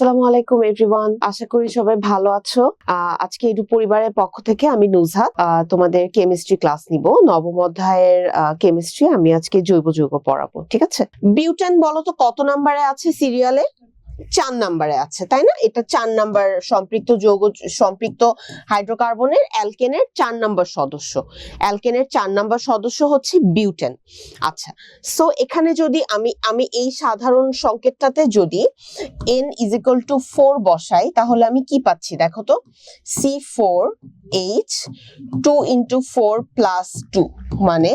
আসসালামু আলাইকুম এভরিওয়ান আশা করি সবাই ভালো আছো। আজকে এডু পরিবারের পক্ষ থেকে আমি নুজহাত। তোমাদের কেমিস্ট্রি ক্লাস নিব। নবম অধ্যায়ের কেমিস্ট্রি আমি আজকে জৈব যৌগ পড়াবো, ঠিক আছে? বিউটেন বলো তো কত নাম্বারে আছে সিরিয়ালে চার নাম্বারে আছে, তাই না? এটা চার নাম্বার সম্পৃক্ত যৌগ, সম্পৃক্ত হাইড্রোকার্বনের অ্যালকেনের চার নাম্বার সদস্য। অ্যালকেনের চার নাম্বার সদস্য হচ্ছে বিউটেন। আচ্ছা সো এখানে যদি আমি আমি এই সাধারণ সংকেতটাতে যদি n is equal to four বসাই, তাহলে আমি কি পাচ্ছি? দেখো তো C four H two into four plus two মানে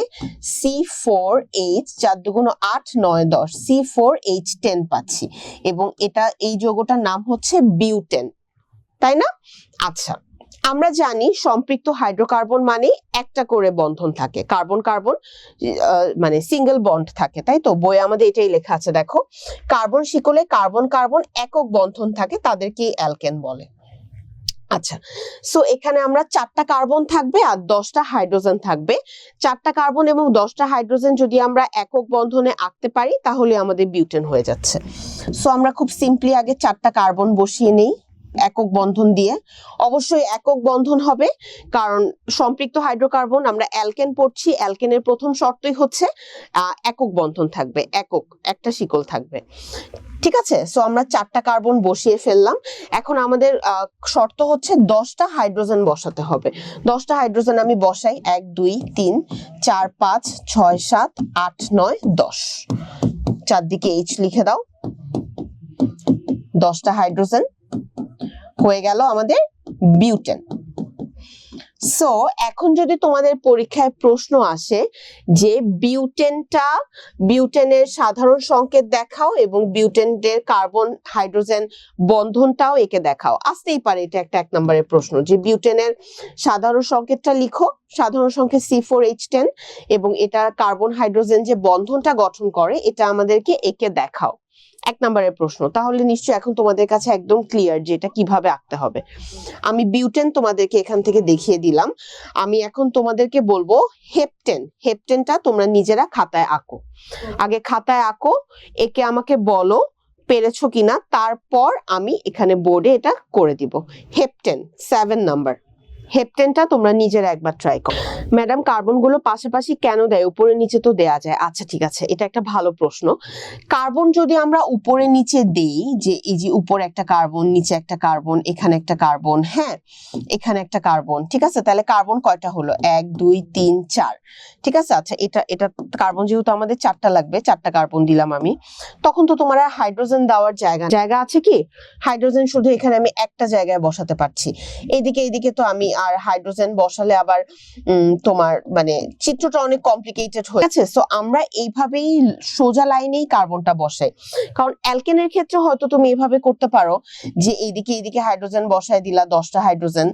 সি ফোর এইচ চার দুগুণ আট নয় দশ সি ফোর এইচ টেন পাচ্ছি। এবং এই যৌগটার নাম হচ্ছে বিউটেন, তাই না? আচ্ছা আমরা জানি সম্পৃক্ত হাইড্রোকার্বন মানে একটা করে বন্ধন থাকে, কার্বন কার্বন মানে সিঙ্গেল বন্ড থাকে, তাই তো? বই আমাদের এটাই লেখা আছে, দেখো। কার্বন শিকলে কার্বন কার্বন একক বন্ধন থাকে, তাদেরকে অ্যালকেন বলে। আচ্ছা সো এখানে আমরা চারটা কার্বন থাকবে আর দশটা হাইড্রোজেন থাকবে। চারটা কার্বন এবং দশটা হাইড্রোজেন যদি আমরা একক বন্ধনে আঁকতে পারি, তাহলে আমাদের বিউটেন হয়ে যাচ্ছে। সো আমরা খুব সিম্পলি আগে চারটা কার্বন বসিয়ে নেই। একক বন্ধন দিয়ে। অবশ্যই একক বন্ধন হবে, কারণ সম্পৃক্ত হাইড্রোকার্বন আমরা অ্যালকেন পড়ছি, অ্যালকেনের প্রথম শর্তই হচ্ছে একক বন্ধন থাকবে, একক, একটা শিকল থাকবে। ঠিক আছে? সো আমরা চারটা কার্বন বসিয়ে ফেললাম। এখন আমাদের শর্ত হচ্ছে দশটা হাইড্রোজেন বসাতে হবে। দশটা হাইড্রোজেন আমি বসাই, এক, দুই, তিন, চার, পাঁচ, ছয়, সাত, আট, নয়, দশ। চারদিকে এইচ লিখে দাও। দশটা হাইড্রোজেন। হয়ে গেল আমাদের বিউটেন। সো এখন যদি তোমাদের পরীক্ষায় প্রশ্ন আসে যে বিউটেনটা, বিউটেনের সাধারণ সংকেত দেখাও এবং বিউটেনের কার্বন, হাইড্রোজেন বন্ধনটাও একে দেখাও। আসতেই পারে এটা একটা এক নম্বরের প্রশ্ন যে বিউটেনের সাধারণ সংকেতটা লিখো। সাধারণ সংকেত সি ফোর এইচ টেন এবং এটা কার্বন, হাইড্রোজেন যে বন্ধনটা গঠন করে, এটা আমাদেরকে একে দেখাও। এক নম্বরের প্রশ্ন। তাহলে নিশ্চয়ই এখন তোমাদের কাছে একদম ক্লিয়ার যে এটা কীভাবে আঁকতে হবে। আমি বিউটেন তোমাদেরকে এখান থেকে দেখিয়ে দিলাম। আমি এখন তোমাদেরকে বলব হেপটেন। হেপটেনটা তোমরা নিজেরা খাতায় আঁকো। আগে খাতায় আঁকো, একে আমাকে বলো পেরেছ কিনা, তারপর আমি এখানে বোর্ডে এটা করে দিব। হেপটেন সেভেন নাম্বার হেপটেনটা তোমরা নিজেরা একবার ট্রাই করো। ম্যাডাম কার্বনগুলো পাশাপাশি কেন দেয়? উপরে নিচে তো দেয়া যায়। আচ্ছা ঠিক আছে, এটা একটা ভালো প্রশ্ন। কার্বন যদি আমরা উপরে নিচে দেই, যে এই যে উপরে একটা কার্বন, নিচে একটা কার্বন, এখানে একটা কার্বন হ্যাঁ এখানে একটা কার্বন, ঠিক আছে? তাহলে কার্বন কয়টা হলো? এক, দুই, তিন, চার, ঠিক আছে? আচ্ছা এটা এটা কার্বন যেহেতু আমাদের চারটা লাগবে, চারটা কার্বন দিলাম আমি, তখন তো তোমার হাইড্রোজেন দেওয়ার জায়গা জায়গা আছে কি? হাইড্রোজেন শুধু এখানে আমি একটা জায়গায় বসাতে পারছি। এইদিকে এইদিকে তো আমি আর হাইড্রোজেন বসালে আবার তোমার মানে চিত্রটা অনেক কমপ্লিকেটেড হয়ে গেছে। সো আমরা এইভাবেই সোজা লাইনেই কার্বনটা বসাই। কারণ অ্যালকেনের ক্ষেত্রে হয়তো তুমি এভাবে করতে পারো যে এইদিকে এইদিকে হাইড্রোজেন বসায় দিলা, দশটা হাইড্রোজেন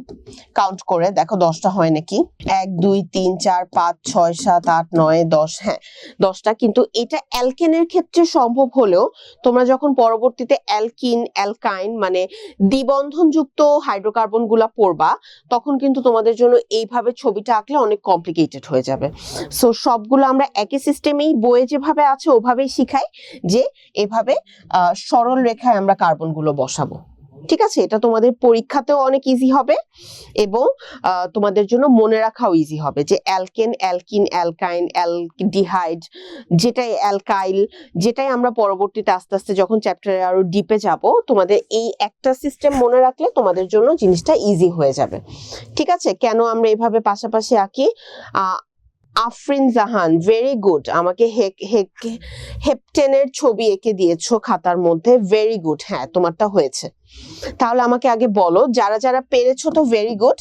কাউন্ট করে। দেখো দশটা হয় নাকি? এক, দুই, তিন, চার, পাঁচ, ছয়, সাত, আট, নয়, দশ হ্যাঁ দশটা। কিন্তু এটা অ্যালকেনের ক্ষেত্রে সম্ভব হলেও তোমরা যখন পরবর্তীতে অ্যালকিন অ্যালকাইন মানে দ্বিবন্ধনযুক্ত হাইড্রোকার্বনগুলা পড়বা তখন কিন্তু তোমাদের জন্য এইভাবে ছবিটা আঁকলে অনেক কমপ্লিকেটেড হয়ে যাবে। সো সবগুলো আমরা একই সিস্টেমেই বইয়ে যেভাবে আছে ওভাবেই শিখাই যে এভাবে সরল রেখায় আমরা কার্বনগুলো বসাবো। ঠিক আছে? এটা তোমাদের পরীক্ষাতেও অনেক ইজি হবে এবং তোমাদের জন্য মনে রাখাও ইজি হবে যে অ্যালকেন অ্যালকিন অ্যালকাইন অ্যালডিহাইড যেটাই অ্যালকাইল যেটাই আমরা পরবর্তীতে আস্তে আস্তে যখন চ্যাপ্টারে আরও ডিপে যাব, তোমাদের এই একটা সিস্টেম মনে রাখলে তোমাদের জন্য জিনিসটা ইজি হয়ে যাবে। ঠিক আছে? কেন আমরা এভাবে পাশাপাশি আঁকি? আফরিন জাহান ভেরি গুড আমাকে হেপটেনের ছবি এঁকে দিয়েছ খাতার মধ্যে ভেরি গুড হ্যাঁ তোমারটা হয়েছে। তাহলে আমাকে আগে বলো, যারা যারা পেরেছ তো ভেরি গুড